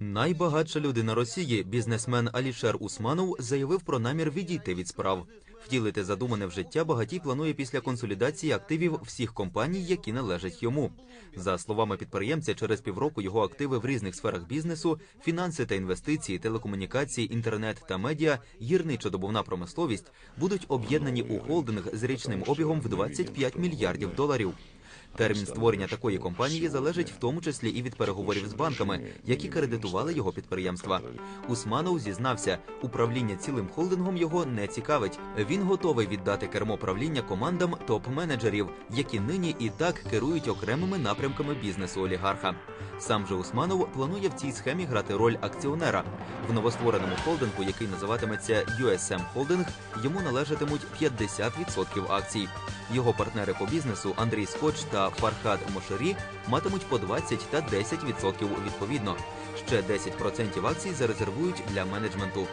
Найбагатша людина Росії, бізнесмен Алішер Усманов, заявив про намір відійти від справ. Втілити задумане в життя багатій планує після консолідації активів всіх компаній, які належать йому. За словами підприємця, через півроку його активи в різних сферах бізнесу, фінанси та інвестиції, телекомунікації, інтернет та медіа, гірничо-добувна промисловість будуть об'єднані у холдинг з річним обігом в 25 мільярдів доларів. Термін створення такої компанії залежить в тому числі і від переговорів з банками, які кредитували його підприємства. Усманов зізнався, управління цілим холдингом його не цікавить. Він готовий віддати кермо правління командам топ-менеджерів, які нині і так керують окремими напрямками бізнесу олігарха. Сам же Усманов планує в цій схемі грати роль акціонера. В новоствореному холдингу, який називатиметься USM Holding, йому належатимуть 50% акцій. Його партнери по бізнесу Андрій Скотч та Фархад Мошері матимуть по 20 та 10% відповідно. Ще 10% акцій зарезервують для менеджменту.